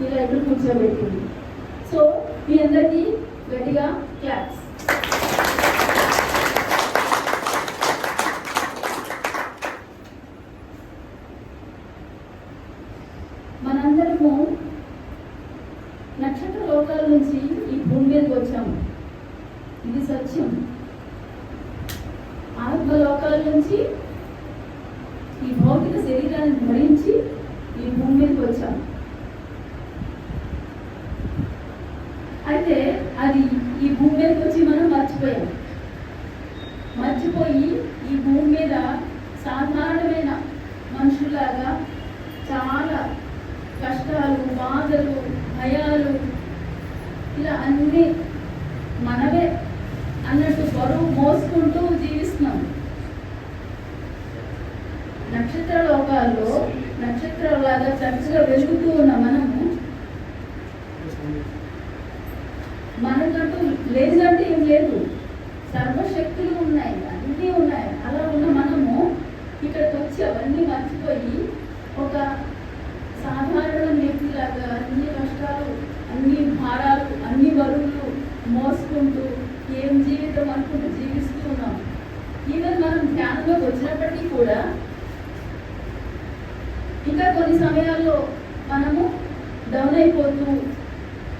ఇలా ఇక్కడ కూర్చోబెట్టింది. సో మీ అందరికీ గట్టిగా క్లాప్స్ మనందరము నక్షత్ర లోకాల నుంచి ఈ భూమి మీదకి వచ్చాము ఇది సత్యం ఆత్మ లోకాల నుంచి ఈ భౌతిక శరీరాన్ని ధరించి ఈ భూమి మీదకి వచ్చాము అయితే అది ఈ భూమి మీదకి వచ్చి మనం మర్చిపోయాం మర్చిపోయి ఈ భూమి మీద సాధారణమైన మనుషులాగా చాలా కష్టాలు బాధలు భయాలు ఇలా అన్నీ మనమే అన్నట్టు బరువు మోసుకుంటూ జీవిస్తున్నాం నక్షత్ర లోకాల్లో నక్షత్రాలాగా చక్కగా వెలుగుతూ ఉన్న మనము మనకంటూ లేదంటే ఏం లేదు సర్వశక్తులు ఉన్నాయి అన్నీ ఉన్నాయి అలా ఉన్న మనము ఇక్కడికి వచ్చి అవన్నీ మర్చిపోయి ఒక సాధారణ వ్యక్తిలాగా అన్ని కష్టాలు అన్ని భారాలు అన్ని బరువులు మోసుకుంటూ ఏం జీవితం అనుకుంటూ జీవిస్తూ ఉన్నాం ఈవెన్ మనం ధ్యానంలోకి వచ్చినప్పటికీ కూడా ఇంకా కొన్ని సమయాల్లో మనము డౌన్ అయిపోతూ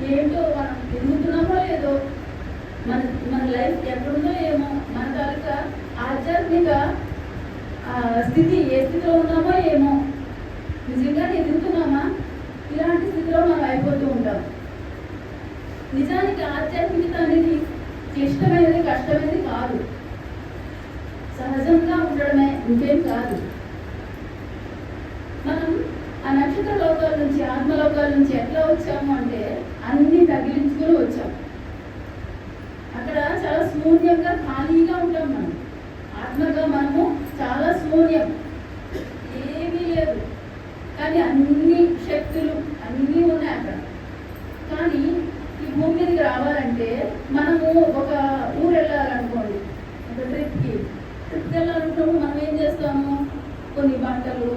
ఏంటో మనం ఎదుగుతున్నామో లేదో మన మన లైఫ్ ఎక్కడుందో ఏమో మన తాలూకా ఆధ్యాత్మిక ఆ, స్థితి ఏ స్థితిలో ఉన్నామో ఏమో నిజంగా ఎదుగుతున్నామా? ఇలాంటి స్థితిలో మనం అయిపోతూ ఉంటాం. నిజానికి ఆధ్యాత్మికత అనేది క్లిష్టమైనది కష్టమైనది కాదు. సహజంగా ఉండడమే ఇంకేం కాదు. మనం ఆ నక్షత్ర లోకాల నుంచి ఆత్మలోకాల నుంచి ఎట్లా వచ్చాము అంటే అన్ని తగిలించుకొని వచ్చాం. అక్కడ చాలా శూన్యంగా ఖాళీగా ఉంటాం మనం. ఆత్మగా మనము చాలా శూన్యం. ఏమీ లేదు. కానీ అన్ని శక్తులు అన్నీ ఉన్నాయి అక్కడ. కానీ ఈ భూమి మీదకి రావాలంటే మనము ఒక ఊరు వెళ్ళాలనుకోండి ఒక ట్రిప్కి ట్రిప్కి వెళ్ళాలనుకున్నప్పుడు మనం ఏం చేస్తాము కొన్ని బట్టలు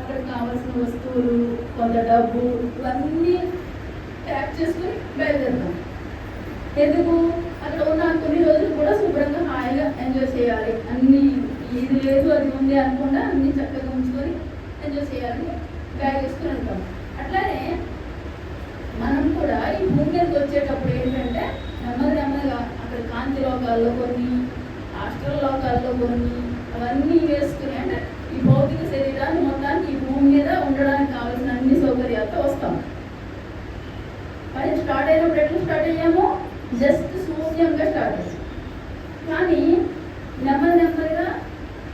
అక్కడ కావాల్సిన వస్తువులు కొంత డబ్బు ఇవన్నీ ట్యాప్ చేసుకుని బయలుదేరుతాం. ఎందుకు? అక్కడ ఉన్న కొన్ని రోజులు కూడా శుభ్రంగా హాయిగా ఎంజాయ్ చేయాలి. అన్ని ఇది లేదు అది ఉంది అనుకుండా అన్ని చక్కగా ఉంచుకొని ఎంజాయ్ చేయాలని బ్యాగ్ వేసుకుని వెళ్తాం. అట్లానే మనం కూడా ఈ భూమి మీదకి వచ్చేటప్పుడు ఏంటంటే నెమ్మది నెమ్మదిగా అక్కడ కాంతి లోకాల్లో కొన్ని ఆస్ట్రల్ లోకాల్లో కొన్ని అవన్నీ వేసుకుని అంటే ఈ భౌతిక శరీరాన్ని మొత్తానికి ఈ భూమి మీద ఉండడానికి కావాల్సిన అన్ని సౌకర్యాలతో వస్తాం మరి స్టార్ట్ అయినప్పుడు ఏమో జస్ట్ శూన్యంగా స్టార్ట్ అయ్యాం కానీ నెమ్మది నెమ్మదిగా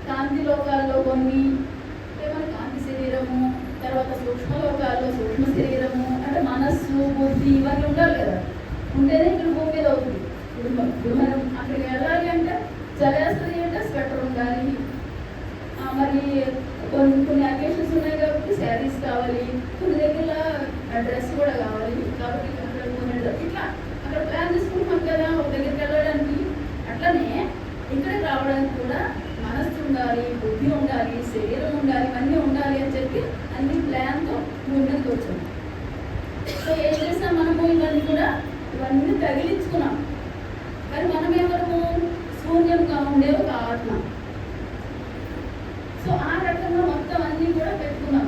కాంతి లోకాల్లో కొన్ని ఏమైనా కాంతి శరీరము తర్వాత సూక్ష్మ లోకాల్లో సూక్ష్మ శరీరము అంటే మనస్సు బుద్ధి ఇవన్నీ ఉండాలి కదా. ఉంటేనే ఇక్కడ భూమి మీద అవుతుంది. ఇప్పుడు మ- అక్కడికి వెళ్ళాలి అంటే చలేస్తుంది అంటే స్వెటర్ ఉండాలి. మరి కొన్ని కొన్ని అకేషన్స్ ఉన్నాయి కాబట్టి శారీస్ కావాలి. కొన్ని దగ్గర డ్రెస్ కూడా కావాలి కాబట్టి అక్కడ కొన్ని డ్రెస్- ఇట్లా అక్కడ ప్లాన్ చేసుకుంటాం కదా ఒక దగ్గరికి వెళ్ళడానికి అట్లనే ఇక్కడికి రావడానికి కూడా మనస్సు ఉండాలి బుద్ధి ఉండాలి శరీరం ఉండాలి ఇవన్నీ ఉండాలి అని చెప్పి అన్ని ప్లాన్తో ముందుకు వచ్చాం సో ఏం చేసినా మనము ఇవన్నీ కూడా? ఇవన్నీ తగిలించుకున్నాం. కానీ మనం ఎవరము? శూన్యంగా ఉండే ఒక ఆత్మ. సో ఆ రకంగా మొత్తం అన్ని కూడా పెట్టుకున్నాం.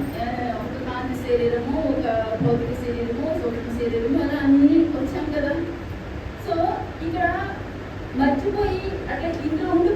ఒక కాంతి శరీరము ఒక భౌతిక శరీరము సూక్ష్మ శరీరము అలా అన్ని వచ్చాం కదా. సో ఇక్కడ మర్చిపోయి అట్లా ఇంట్లో ఉండి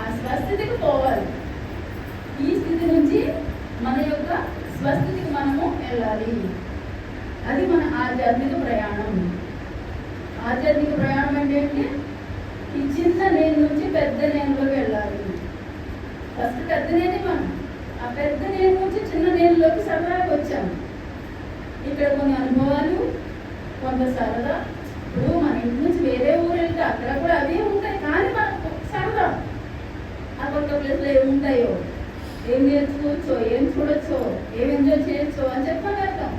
ఆ స్వస్థితికి పోవాలి. ఈ స్థితి నుంచి మన యొక్క స్వస్థితికి మనము వెళ్ళాలి. అది మన ఆధ్యాత్మిక ప్రయాణం. ఆధ్యాత్మిక ప్రయాణం అంటే ఏంటి? ఈ చిన్న నేను నుంచి పెద్ద నేనులోకి వెళ్ళాలి. ఫస్ట్ పెద్ద నేనే మనం ఆ పెద్ద నేను నుంచి చిన్న నేనులోకి సరదాగా వచ్చాము ఇక్కడ కొన్ని అనుభవాలు కొంత సరదా ఇప్పుడు మన ఇంటి నుంచి వేరే ఊరు వెళ్తే అక్కడ కూడా అవే ఉంటాయి. కానీ మనం సరదా. ఆ కొత్త ప్లేస్లో ఏమి ఉంటాయో? ఏం నేర్చుకోవచ్చో? ఏం చూడొచ్చో? ఏం ఎంజాయ్ చేయొచ్చో? అని చెప్పగలుగుతాం.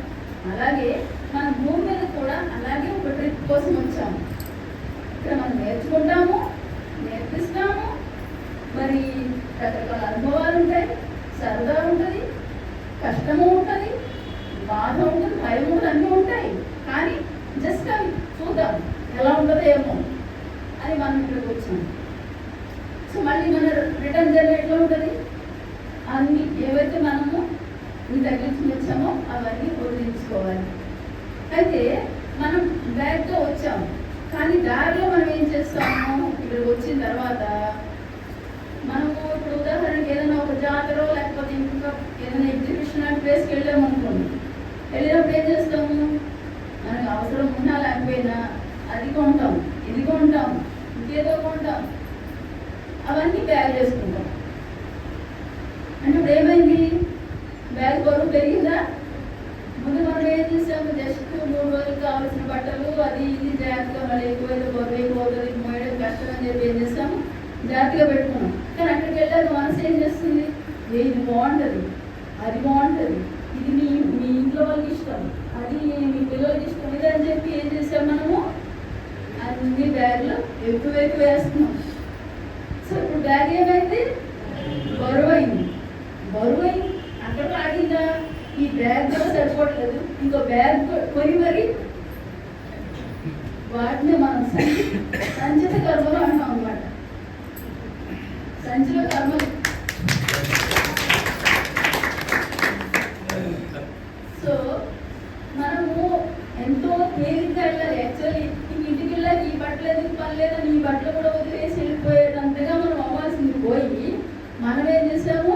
అలాగే మన భూమి మీద కూడా అలాగే ఒక ట్రిప్ కోసం వచ్చాము. ఇక్కడ మనం నేర్చుకుంటాము నేర్పిస్తాము. మరి రకరకాల అనుభవాలు ఉంటాయి. సరదా ఉంటుంది. కష్టము ఉంటుంది బాధ ఉంటుంది భయం ఉంటుంది అన్నీ ఉంటాయి కానీ జస్ట్ అవి చూద్దాం ఎలా ఉంటుందో ఏమో అని మనం ఇక్కడికి వచ్చాము సో మళ్ళీ మన రిటర్న్ జర్నీ ఎట్లా ఉంటుంది అన్ని ఏవైతే మనము ఈ తగ్గించుకుని వచ్చామో అవన్నీ వదిలించుకోవాలి అయితే మనం బ్యాగ్తో వచ్చాము కానీ దారిలో మనం ఏం చేస్తాము ఇక్కడికి వచ్చిన తర్వాత మనము ఇప్పుడు ఉదాహరణకి ఏదైనా ఒక జాతర లేకపోతే ఇంకొక ఏదైనా ఎగ్జిబిషన్ లాంటి ప్లేస్కి వెళ్ళాము అనుకోండి. వెళ్ళినప్పుడు ఏం చేస్తాము? మనకు అవసరం ఉన్నా లేకపోయినా అది కొంటాం ఇది కొంటాం ఇంకేదో కొంటాం అవన్నీ బ్యాగ్ చేసుకుంటాం. అంటే ఇప్పుడు ఏమైంది? బ్యాగ్ బరువు పెరిగిందా? ముందు మనం ఏం చేసాము? జస్ట్ మూడు రోజులు కావాల్సిన బట్టలు అది ఇది జాగ్రత్తగా మళ్ళీ ఎక్కువైతే బరువు ఎక్కువవుతుంది మోయడం కష్టం అని చెప్పి ఏం చేస్తాము జాగ్రత్తగా పెట్టుకున్నాం. కానీ అక్కడికి వెళ్ళాక మనసు ఏం చేస్తుంది? ఏది ఇది బాగుంటుంది అది బాగుంటుంది ఇది మీ మీ ఇంట్లో వాళ్ళకి ఇష్టం. అది మీ పిల్లలకి ఇష్టం. ఇది అని చెప్పి ఏం చేసాం మనము? అన్ని బ్యాగ్లు ఎక్కువ ఎక్కువ వేస్తున్నాం. సో ఇప్పుడు బ్యాగ్ ఏమైంది? బరువు అయింది బరువు అయింది అక్కడ ఆగిందా? ఈ బ్యాగ్ కూడా సరిపోవట్లేదు. ఇంకో బ్యాగ్ కొని మరి వాటిని మనం సంచిత కర్మలు అంటాం అన్నమాట. సంచిలో కర్మలు సో మనము ఎంతో తేలిగ్గా వెళ్ళాలి యాక్చువల్లీ ఇంక ఇంటికి వెళ్ళాక ఈ బట్టలు ఎందుకు పని లేదని ఈ బట్టలు కూడా వదిలేసి వెళ్ళిపోయేటంతగా మనం అవ్వాల్సింది పోయి మనం ఏం చేసాము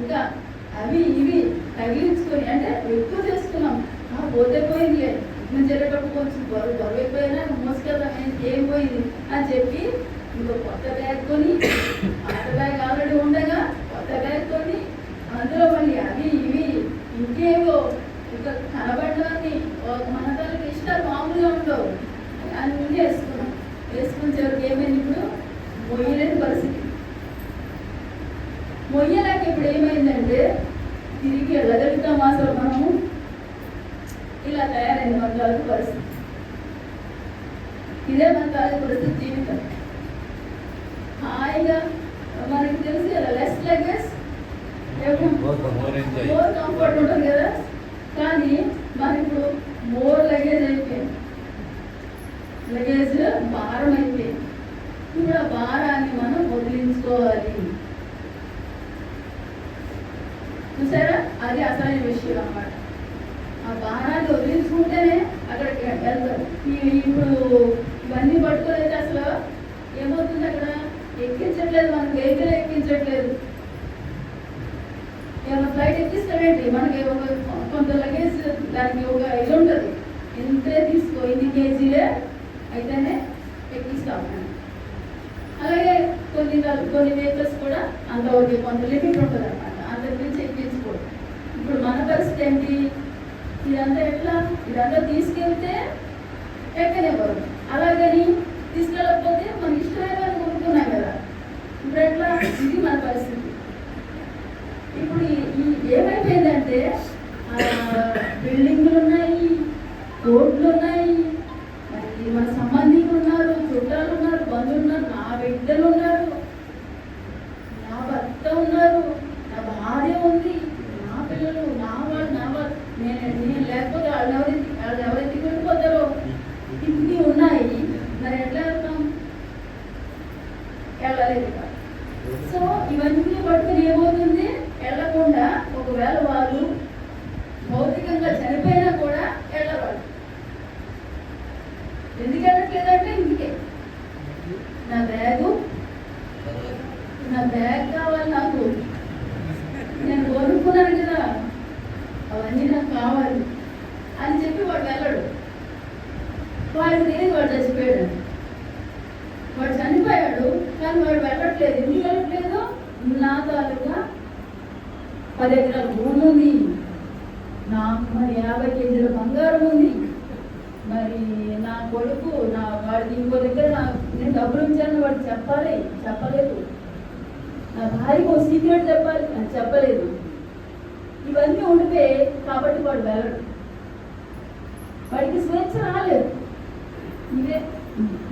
ఇంకా అవి ఇవి తగిలించుకొని అంటే ఎక్కువ చేసుకున్నాం ఆ పోతే పోయింది మేము కొంచెం బరువు బరువు అయిపోయినా మోసుకెళ్దాం ఏంటి, ఏం పోయింది? అని చెప్పి ఇంకో కొత్త బ్యాగ్ కొని పాత బ్యాగ్ ఆల్రెడీ ఉండగా కొత్త బ్యాగ్ కొని అందులో మళ్ళీ అవి ఇవి ఇంకేవో ఇంకా కనబడ్డాన్ని మన తల్లికి ఇష్టాలు మామూలుగా ఉండవు. అన్నీ వేసుకున్నాం. వేసుకుని చివరికి ఏమైంది ఇప్పుడు? మొయ్యలేని పరిస్థితి. మొయ్యలేక ఇప్పుడు ఏమైందంటే తిరిగి వెళ్ళగలుగుతాం అసలు మనము. ఇలా తయారైంది మన తాలూకు పరిస్థితి. ఇదే మన తాలూకు పరిస్థితి జీవితం. హాయిగా మనకి తెలుసు కదా లెస్ enjoy. మోర్ కంఫర్ట్ ఉంటుంది. కదా. కానీ మన ఇప్పుడు మోర్ లగేజ్ అయిపోయింది. లగేజ్ భారం అయిపోయింది. ఇప్పుడు ఆ భారాన్ని మనం వదిలించుకోవాలి. చూసారా? అది అసలైన విషయం అన్నమాట. ఆ భారాన్ని వదిలించుకుంటేనే అక్కడికి వెళ్తారు. ఇప్పుడు ఇవన్నీ పట్టుకోలేదు అసలు ఏమవుతుంది అక్కడ? ఎక్కించట్లేదు మనకి వెహికల్ ఎక్కించట్లేదు. ఏమైనా ఫ్లైట్ ఎక్కిస్తాడేంటి మనకి ఒక కొంత లగేజ్ దానికి ఒక ఇది ఉంటుంది. ఎంతే తీసుకో ఇన్ని కేజీలే అయితేనే ఎక్కిస్తాం అలాగే కొన్ని కొన్ని వెహికల్స్ కూడా అంత ఓకే కొంత లిమిట్ ఉంటుంది అనమాట అంత గురించి ఎక్కించుకోవడం ఇప్పుడు మన పరిస్థితి ఏంటి? ఇదంతా ఎట్లా? ఇదంతా తీసుకెళ్తే ఎక్కనివ్వరు. అలాగని తీసుకెళ్ళకపోతే మన ఇష్టమైన వాళ్ళు కొనుక్కున్నాం కదా. ఇప్పుడు ఎట్లా? ఇది మన పరిస్థితి. ఇప్పుడు ఈ- ఏమైపోయిందంటే ఆ, బిల్డింగ్లు ఉన్నాయి రోడ్లు ఉన్నాయి మరి మన సంబంధికులు ఉన్నారు చుట్టాలు ఉన్నారు బంధువులు ఉన్నారు నా బిడ్డలు ఉన్నారు నా భర్త ఉన్నారు నా భార్య ఉంది నా పిల్లలు నా వాళ్ళు నా వాళ్ళు నేను నేను లేకపోతే వాళ్ళు ఎవరి వాళ్ళు ఎవరైతే వెళ్ళిపోతారో ఇన్ని ఉన్నాయి. మరి ఎట్లా వెళ్తాం? వెళ్ళలేదు సో ఇవన్నీ పట్టుకుని ఏమవుతుంది? వెళ్ళకుండా ఒకవేళ వాళ్ళు భౌతికంగా చనిపోయి కూడా వెళ్ళవాలి ఎందుకు వెళ్ళట్లేదంటే ఇందుకే నా బ్యాగు నా బ్యాగ్ కావాలి నాకు నేను కొనుక్కున్నాను కదా అవన్నీ నాకు కావాలి అని చెప్పి వాడు వెళ్ళడు వాడికి తెలియదు వాడు చచ్చిపోయాడు వాడు చనిపోయాడు కానీ వాడు వెళ్ళట్లేదు ఎందుకు వెళ్ళట్లేదు నా తాలూకా పది ఎకరాల భూమి ఉంది నాకు మరి యాభై కేజీల బంగారం ఉంది మరి నా కొడుకు నా వాడికి ఇంకో దగ్గర నా నేను డబ్బులు ఉంచాను వాడు చెప్పాలి చెప్పలేదు. నా భార్యకు సీక్రెట్ చెప్పాలి అని చెప్పలేదు. ఇవన్నీ ఉండితే కాబట్టి వాడు వెళ్ళడు. వాడికి స్వేచ్ఛ రాలేదు. ఇవే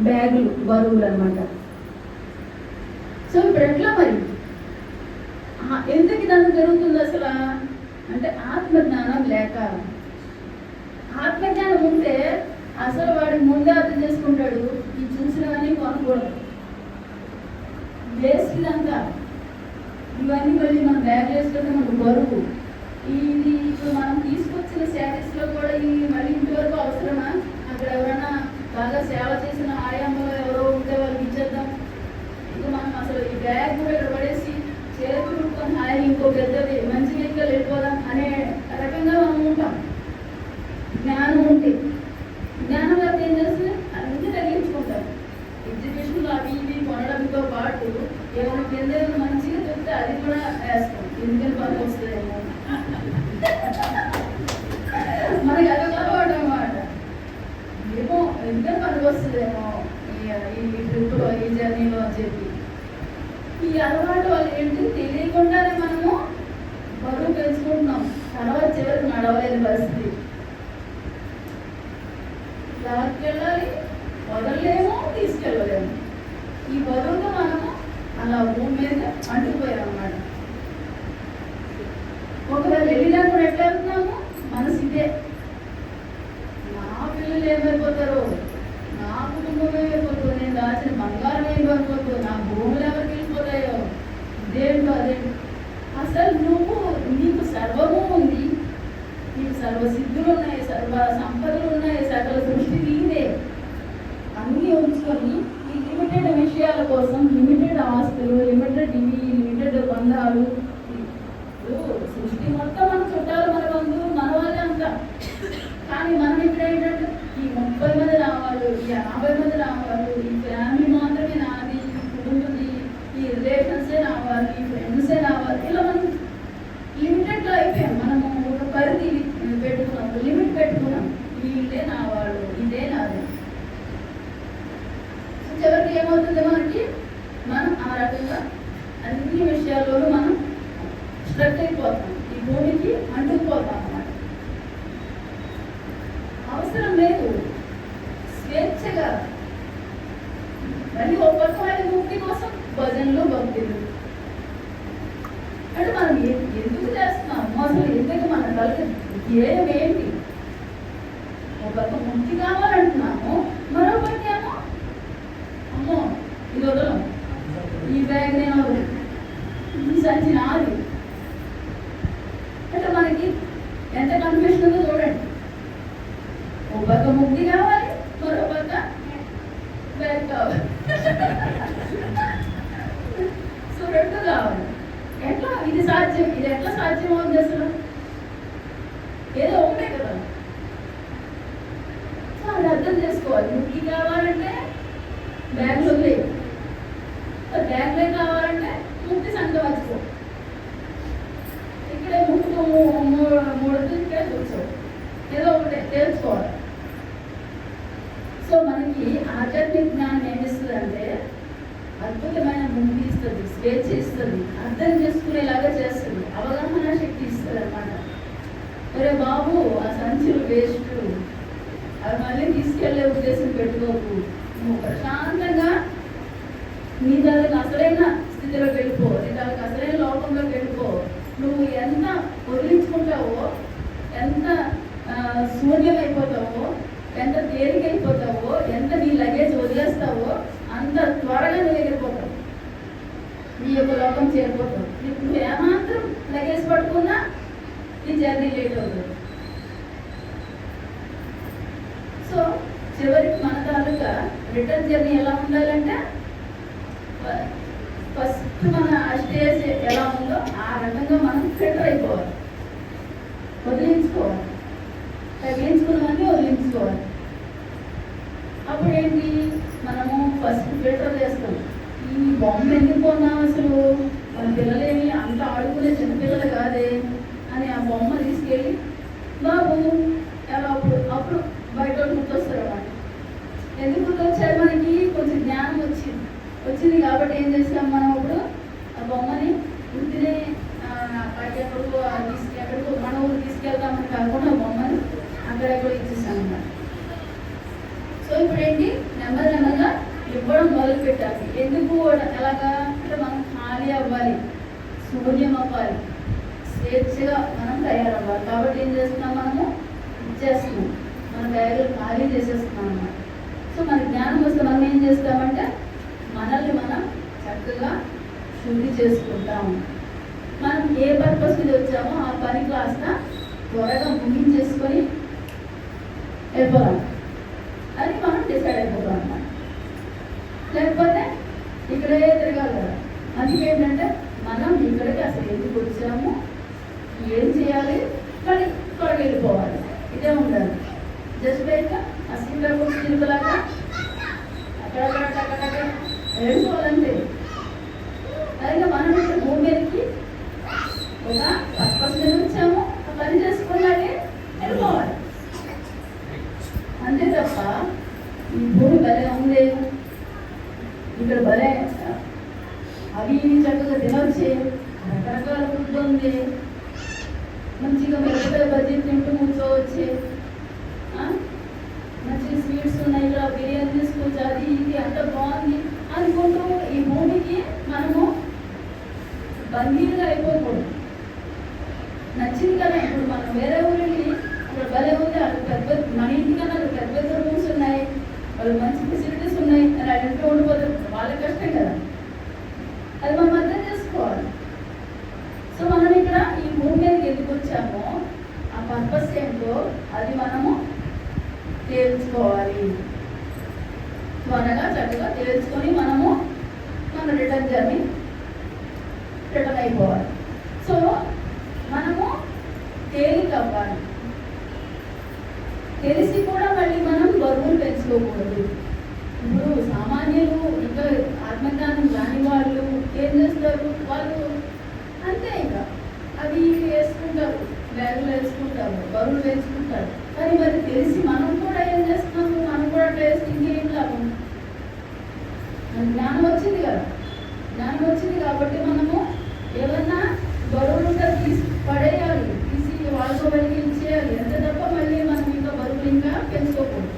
బ్యాగులు బరువులు అనమాట సో ఇప్పుడు ఎట్లా మరి? ఎందుకు ఇదంతా జరుగుతుంది అసలు? అంటే ఆత్మజ్ఞానం లేక. ఆత్మజ్ఞానం ఉంటే అసలు వాడు ముందే అర్థం చేసుకుంటాడు. ఈ చూసినవన్నీ కొనకూడదు. వేస్ట్ ఇదంతా ఇవన్నీ మళ్ళీ మనం బ్యాగ్ చేసుకుంటే మనకు బరువు. ఇది ఇప్పుడు మనం తీసుకొచ్చిన శారీస్ కూడా ఈ మళ్ళీ ఇంటి వరకు అవసరమా? అక్కడ ఎవరైనా బాగా సేవ చేసిన ఆయామలో ఎవరో ఉంటే వాళ్ళకి ఇచ్చేద్దాం. ఇక మనం అసలు ఈ బ్యాగ్ కూడా ఇక్కడ పడేసి చేతులు చుట్టుకొని హాయి ఇంకో పెద్దది. మంచి వెహికల్ వెళ్ళిపోదాం అనే రకంగా మనం ఉంటాం. జ్ఞానం ఉంటే. జ్ఞానం లేకపోతే ఏం చేస్తుంది అన్ని తగ్గించుకుంటారు ఎగ్జిబిషన్లో అవి ఇవి కొనడంతో పాటు ఏమైనా కింద మంచిగా చెప్తే అది కూడా వేస్తాం. ఎందుకని పని వస్తుందేమో మనకి అది అలవాటు అన్నమాట. ఏమో ఎందుకని పని వస్తుందేమో ఈ ట్రిప్లో ఈ జర్నీలో అని చెప్పి. ఈ అలవాటు వాళ్ళు ఏంటి? తెలియకుండానే మనము బరువు పెంచుకుంటున్నాం. తర్వాత చివరికి నడవలేని పరిస్థితి. వెళ్ళాలి వదలలేము తీసుకెళ్ళలేము. ఈ బరువుతో మనము అలా భూమి మీద అంటుకుపోయాం అన్నమాట ఒకవేళ వెళ్ళినా కూడా ఎట్లా వెళ్తున్నాము? మనసు ఇదే. నా పిల్లలు ఏమైపోతారో నా కుటుంబం ఏమైపోతుందో నేను దాచిన బంగారం ఏమైపోతుందో నా భూములు ఎవరికి వెళ్ళిపోతాయో ఇదేంటో అదేంటో అసలు నువ్వు సర్వ సిద్ధులు ఉన్నాయి సర్వ సంపదలు ఉన్నాయి సకల సృష్టి నీదే. అన్నీ ఉంచుకొని ఈ లిమిటెడ్ విషయాల కోసం లిమిటెడ్ ఆస్తులు లిమిటెడ్ ఇవి లిమిటెడ్ బంధాలు సృష్టి మొత్తం మన చుట్టాలు మన బంధువులు మన వాళ్ళే అంత. కానీ మనం ఇక్కడ ఏంటంటే ఈ ముప్పై మంది రావాలి ఈ యాభై మంది రావాలి ఈ ఫ్యామిలీ మాత్రమే నాది ఈ కుటుంబది ఈ రిలేషన్సే రావాలి ఈ ఫ్రెండ్సే రావాలి ఇలా మనం లిమిటెడ్లో అయిపోయాం మనము ఒక పరిధి పెట్టుకున్నాం ఒక లిమిట్ పెట్టుకున్నాం వీళ్ళే నా వాళ్ళు ఇదే నాది సో ఏమవుతుందేమో అంటే మనం ఆ రకంగా అన్ని విషయాల్లోనూ మనం స్ట్రక్ అయిపోతాం. ఈ భూమికి అంటుకుపోతాం అన్నమాట. అవసరం లేదు. స్వేచ్ఛగా. మళ్ళీ ఒక పక్కమైన ముక్తి కోసం భజనలు భక్తులు. అంటే మనం ఎందుకు చేస్తున్నాము అసలు ఎందుకు మన కలక ధ్యేయం ఏంటి ఒక ముక్తి కావాలంటున్నాం మరో పక్క ఏమో అమ్మో ఇది వదలం ఈ బ్యాగ్ నేను వదలను ఈ సంచి నాది అంటే మనకి ఎంత కన్ఫ్యూషన్ ఉందో చూడండి. ఒక పక్క ముక్తి కావాలి మరో పక్క బ్యాక్ కావాలి. సో రెండు కావాలి ఎట్లా? ఇది సాధ్యం. ఇది ఎట్లా సాధ్యం అవుతుంది అసలు? ఏదో ఒకటే కదా. సో అది అర్థం చేసుకోవాలి. ముక్తి కావాలంటే బ్యాగ్ వదిలేదు అంత మర్చిపో ఇక్కడే ముక్కు మూ- మూడు మూడు ఇక్కడే కూర్చో ఏదో ఒకటి తెలుసుకోవాలి సో మనకి ఆధ్యాత్మిక జ్ఞానం ఏమి ఇస్తుంది అంటే అద్భుతమైన ముందు ఇస్తుంది స్వేచ్ఛ ఇస్తుంది అర్థం చేసుకునేలాగా చేస్తుంది. అవగాహన శక్తి ఇస్తుంది అనమాట ఒరే బాబు ఆ సంచులు వేస్ట్ అవి మళ్ళీ తీసుకెళ్ళే ఉద్దేశం పెట్టుకోకు నువ్వు ప్రశాంతంగా నీ దానికి అసలైన స్థితిలోకి వెళ్ళిపో నీ దానికి అసలైన లోకంలోకి వెళ్ళిపో నువ్వు ఎంత వదిలించుకుంటావో ఎంత ఆ, శూన్యమైపోతావో ఎంత తేలికైపోతావో ఎంత నీ లగేజ్ వదిలేస్తావో అంత త్వరగా నువ్వు ఎగిరిపోతావు నీ యొక్క లోకం చేరిపోతావు నీకు నువ్వు ఏమాత్రం లగేజ్ పట్టుకున్నా నీ జర్నీ లేట్ అవుతుంది సో చివరికి మన తాలూకా రిటర్న్ జర్నీ ఎలా ఉండాలంటే ఫస్ట్ మన స్టేజ్ ఎలా ఉందో ఆ రకంగా మనం ఫిల్టర్ అయిపోవాలి వదిలించుకోవాలి తగిలించుకున్నవన్నీ వదిలించుకోవాలి అప్పుడు ఏంటి మనము ఫస్ట్ ఫిల్టర్ చేస్తాం. ఈ బొమ్మ ఎందుకు కొన్నాం అసలు? మన పిల్లలేమి అంత ఆడుకునే చిన్నపిల్లలు కాదే అని ఆ బొమ్మ తీసుకెళ్ళి బాబు ఎలా అప్పుడు అప్పుడు బయట గుర్తొస్తారు అన్నమాట. ఎందుకు గుర్తొచ్చారు మనకి? కొంచెం జ్ఞానం వచ్చింది. వచ్చింది కాబట్టి ఏం చేస్తాం మనం ఇప్పుడు? ఆ బొమ్మని ఇంటిని అక్కడికి ఎక్కడికో తీసుకు ఎక్కడికో మన ఊరు తీసుకెళ్తామని కాకుండా బొమ్మని అక్కడెక్కడో ఇచ్చేస్తాం అన్నమాట సో ఇప్పుడు ఏంటి నెమ్మది నెమ్మదిగా ఇవ్వడం మొదలు పెట్టాలి ఎందుకు ఎలాగా? అంటే మనం ఖాళీ అవ్వాలి. శూన్యం అవ్వాలి స్వేచ్ఛగా మనం తయారవ్వాలి. కాబట్టి ఏం చేస్తున్నాం మనము? ఇచ్చేస్తున్నాం. మన బ్యాగులు ఖాళీ చేసేస్తున్నాం అన్నమాట. సో మన జ్ఞానం వస్తే మనం ఏం చేస్తామంటే మనల్ని మనం చక్కగా శుద్ధి చేసుకుంటాము మనం ఏ పర్పస్ మీద వచ్చామో ఆ పని కాస్త త్వరగా ముగించేసుకొని వెళ్ళిపోదాం అది మనం డిసైడ్ అయిపోతాం. లేకపోతే ఇక్కడే తిరగాలి కదా. అందుకే ఏంటంటే మనం ఇక్కడికి అసలు ఎందుకు వచ్చాము? ఏం చేయాలి? మళ్ళీ త్వరగా వెళ్ళిపోవాలి ఇదే ఉండాలి. జస్ట్ బయట అసలు చిలుకలాగా అక్కడ అక్కడ వెళ్ళిపోవాలంటే అలాగే మనం ఇక్కడ భూమి మీదకి ఒక పర్పస్ మీద వచ్చాము ఆ పని చేసుకున్నాకే వెళ్ళిపోవాలి అంతే తప్ప ఈ భూమి భలే ఉంది ఇక్కడ భలే అవి ఇవి చక్కగా తినొచ్చే రకరకాల ఫుడ్ ఉంది మంచిగా మిరపకాయ బజ్జీ తింటూ కూర్చోవచ్చే ఆ? మంచి స్వీట్స్ ఉన్నాయి ఇక్కడ బిర్యానీ తీసుకోవచ్చు అది ఇది అంత బాగుంది అనుకుంటూ ఈ భూమికి మనము బందీలుగా అయిపోకూడదు నచ్చింది కదా ఇప్పుడు మనం వేరే ఊరు వెళ్ళి అక్కడ భలే ఉంది అక్కడ పెద్ద పెద్ద మన ఇంటికన్నా అక్కడ పెద్ద పెద్ద రూమ్స్ ఉన్నాయి వాళ్ళు మంచి ఫెసిలిటీస్ ఉన్నాయి అని అది ఇంట్లో ఉండిపోతారు వాళ్ళ కష్టం కదా అది మనం అర్థం చేసుకోవాలి. సో మనం ఇక్కడ ఈ భూమి ఎందుకు వచ్చామో ఆ పర్పస్ ఏంటో అది మనము తేల్చుకోవాలి. త్వరగా చక్కగా తేల్చుకొని మనం రిటర్న్ జర్నీ రిటర్న్ అయిపోవాలి సో మనము తేలిక అవ్వాలి తెలిసి కూడా మళ్ళీ మనం బరువులు పెంచుకోకూడదు ఇప్పుడు సామాన్యులు ఇంకా ఆత్మజ్ఞానం రాని వాళ్ళు ఏం చేస్తారు వాళ్ళు అంతే ఇంకా అవి ఇవి వేసుకుంటారు బ్యాగులు వేసుకుంటారు బరువులు వేసుకుంటారు కానీ మరి తెలిసి మనం కూడా ఏం చేస్తున్నాము మనం కూడా అట్లా వేస్తే ఇంకేం లాభం మన జ్ఞానం వచ్చింది కదా. జ్ఞానం వచ్చింది కాబట్టి మనము ఏమన్నా బరువులు ఉంటే తీసి పడేయాలి తీసి వాళ్ళతో వెళ్ళి ఇచ్చేయాలి అంతే తప్ప మళ్ళీ మనం ఇంకా బరువులు ఇంకా పెంచుకోకూడదు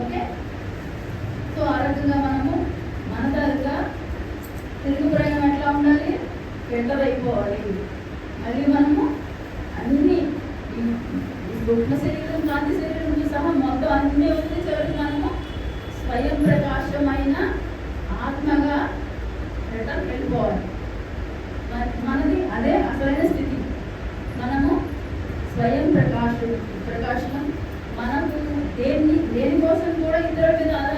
ఓకే సో ఆ రకంగా మనము మన తరగా తిరుగు ప్రయాణం ఎట్లా ఉండాలి ఫిల్టర్ అయిపోవాలి మళ్ళీ మనము అన్ని ఈ ఈ గుడ్ల శరీరం కాంతి శరీరంతో సహా మొత్తం అన్ని ఉంది చివరికి మనము స్వయం ప్రకాశమైన ఆత్మగా రిటర్న్ వెళ్ళిపోవాలి మన- మనది అదే అసలైన స్థితి మనము స్వయం ప్రకాశ ప్రకాశనం మనం దేన్ని దేనికోసం కూడా ఇతరుల మీద ఆధారపడదు